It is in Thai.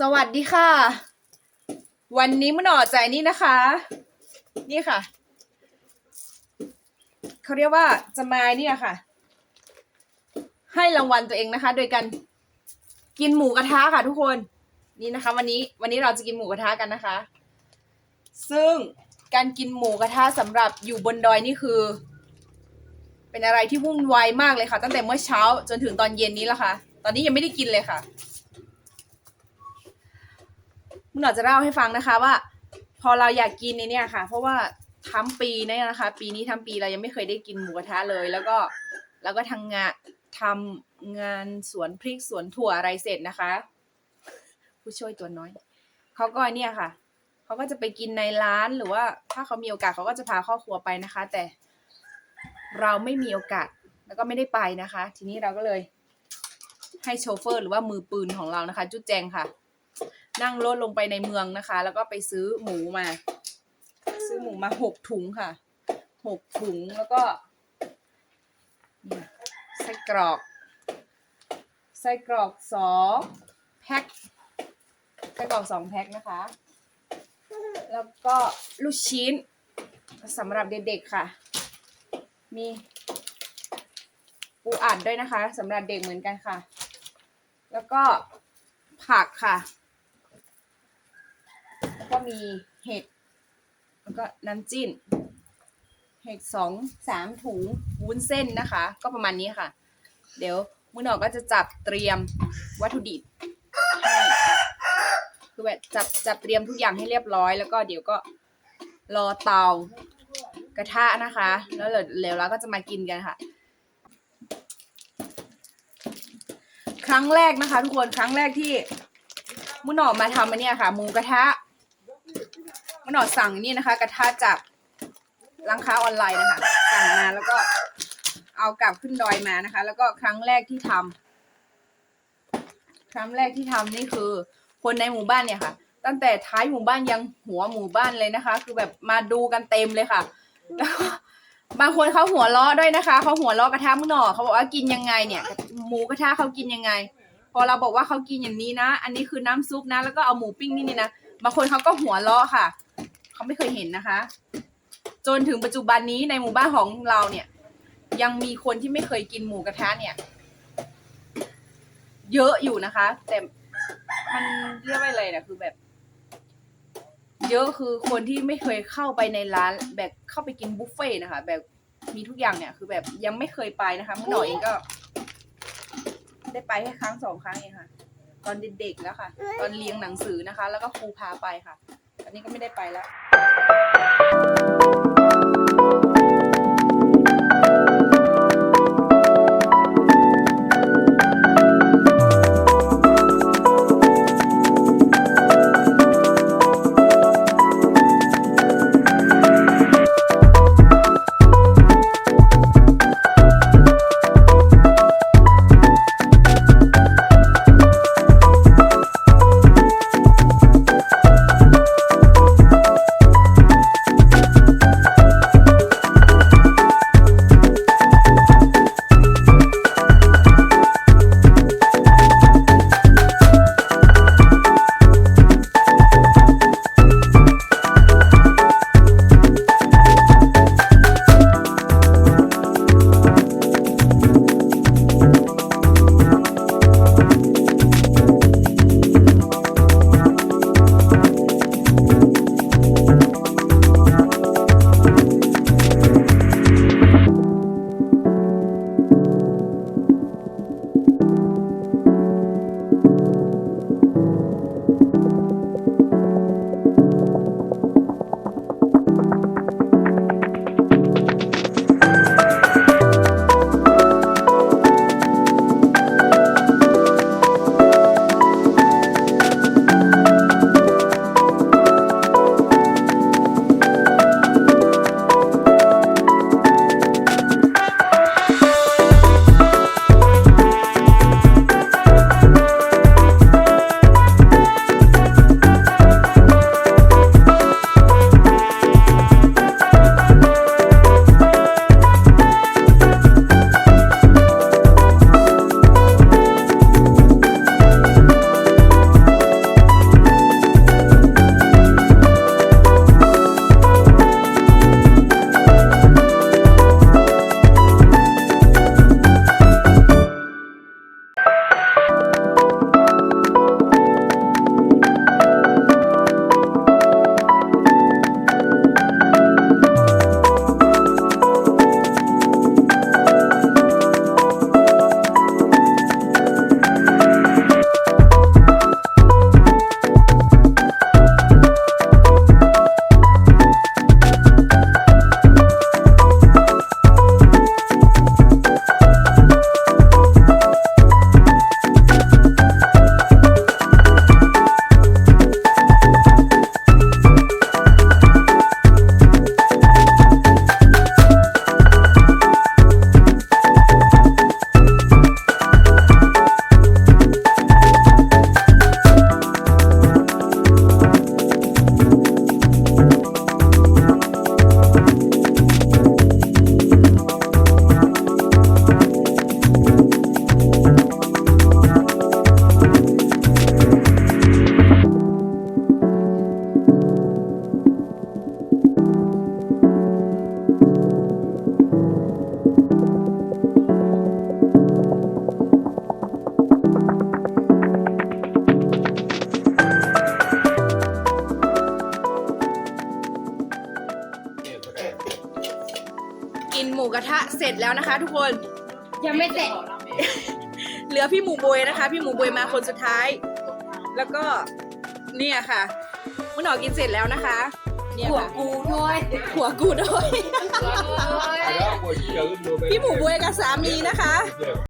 สวัสดีค่ะ วันนี้มันออกใจนี่นะคะ นี่ค่ะเขาเรียกว่าจะมาเนี่ยค่ะ ให้รางวัลตัวเองนะคะ โดยการกินหมูกระทะค่ะทุกคนนี่นะคะ วันนี้วันนี้เราจะกินหมูกระทะกันนะคะ ซึ่งการกินหมูกระทะสำหรับอยู่บนดอยนี่คือ เป็นอะไรที่วุ่นวายมากเลยค่ะ ตั้งแต่เมื่อเช้าจนถึงตอนเย็นนี้แล้วค่ะ ตอนนี้ยังไม่ได้กินเลยค่ะ มึงหน่อยจะเล่าให้ฟังนะคะว่า พอเราอยากกินในเนี่ยค่ะ เพราะว่าทั้งปีเนี่ยนะคะ ปีนี้ทั้งปีเรายังไม่เคยได้กินหมูกระทะเลย แล้วก็แล้วก็ทำงานทำงานสวนพริกสวนถั่วอะไรเสร็จนะคะ ผู้ช่วยตัวน้อยเขาก็เนี่ยค่ะเขาก็จะไปกินในร้านหรือว่า ถ้าเขามีโอกาสเขาก็จะพาครอบครัวไปนะคะ แต่เราไม่มีโอกาสแล้วก็ไม่ได้ไปนะคะ ทีนี้เราก็เลยให้โชเฟอร์ หรือว่ามือปืนของเรานะคะ จุดแจงค่ะ นั่งรถลงไปในเมืองนะคะ แล้วก็ไปซื้อหมูมา ซื้อหมูมาหกถุงค่ะหกถุงแล้วก็ไส้กรอกไส้กรอกสองแพ็คไส้กรอกสองแพ็คนะคะ แล้วก็ลูกชิ้นสำหรับเด็กๆค่ะ มีปูอัดด้วยนะคะสำหรับเด็กเหมือนกันค่ะ แล้วก็ผักค่ะ ก็มีเห็ด แล้วก็น้ำจิ้มเห็ดสองสามถุงวุ้นเส้นนะคะ ก็ประมาณนี้ค่ะ เดี๋ยวมือหนอกก็จะจับเตรียมวัตถุดิบให้คือแบบจับจับเตรียมทุกอย่างให้เรียบร้อย แล้วก็เดี๋ยวก็รอเตากระทะนะคะ แล้วเดี๋ยวเดี๋ยวเราก็จะมากินกันค่ะ ครั้งแรกนะคะ ทุกคนครั้งแรกที่มุนออกมาทำอันเนี้ยค่ะหมูกระทะ มุนออสั่งนี่นะคะ กระทะจากร้านค้าออนไลน์นะคะ สั่งมาแล้วก็เอากลับขึ้นดอยมานะคะ แล้วก็ครั้งแรกที่ทำครั้งแรกที่ทำนี่คือ คนในหมู่บ้านเนี่ยค่ะ ตั้งแต่ท้ายหมู่บ้านยังหัวหมู่บ้านเลยนะคะ คือแบบมาดูกันเต็มเลยค่ะ แล้วก็บางคนเขาหัวเราะด้วยนะคะเขาหัวเราะกระทะมุนอเขาบอกว่ากินยังไงเนี่ย หมูกระทะเขากินยังไง พอเราบอกว่าเขากินอย่างนี้นะ อันนี้คือน้ำซุปนะ แล้วก็เอาหมูปิ้งนี่นี่นะบางคนเขาก็หัวเราะค่ะ เขาไม่เคยเห็นนะคะ จนถึงปัจจุบันนี้ในหมู่บ้านของเราเนี่ย ยังมีคนที่ไม่เคยกินหมูกระทะเนี่ย เยอะอยู่นะคะ แต่มันเรียกว่าอะไรนะคือแบบ เยอะคือคนที่ไม่เคยเข้าไปในร้าน แบบเข้าไปกินบุฟเฟ่ต์นะคะ แบบมีทุกอย่างเนี่ย คือแบบยังไม่เคยไปนะคะเมื่อหน่อยเองก็ ได้ไปแค่ครั้งสองครั้งเองค่ะ ตอนเด็กๆแล้วค่ะ ตอนเรียนหนังสือนะคะ แล้วก็ครูพาไปค่ะ นนี้ก็ไม่ได้ไปแล้ว ร็จแล้วนะคะ ทุกคนยังไม่เสร็จเหลือพี่หมูบวยนะคะ พี่หมูบวยมาคนสุดท้าย แล้วก็เนี่ยค่ะมุนออกกินเสร็จแล้วนะคะเนี่ยหัวค่ะกูด้วยหัวกูด้วยหัวกูด้วยพี่หมูบวยกับสามีนะคะ